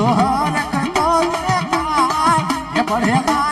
તો રખતો ભણેલા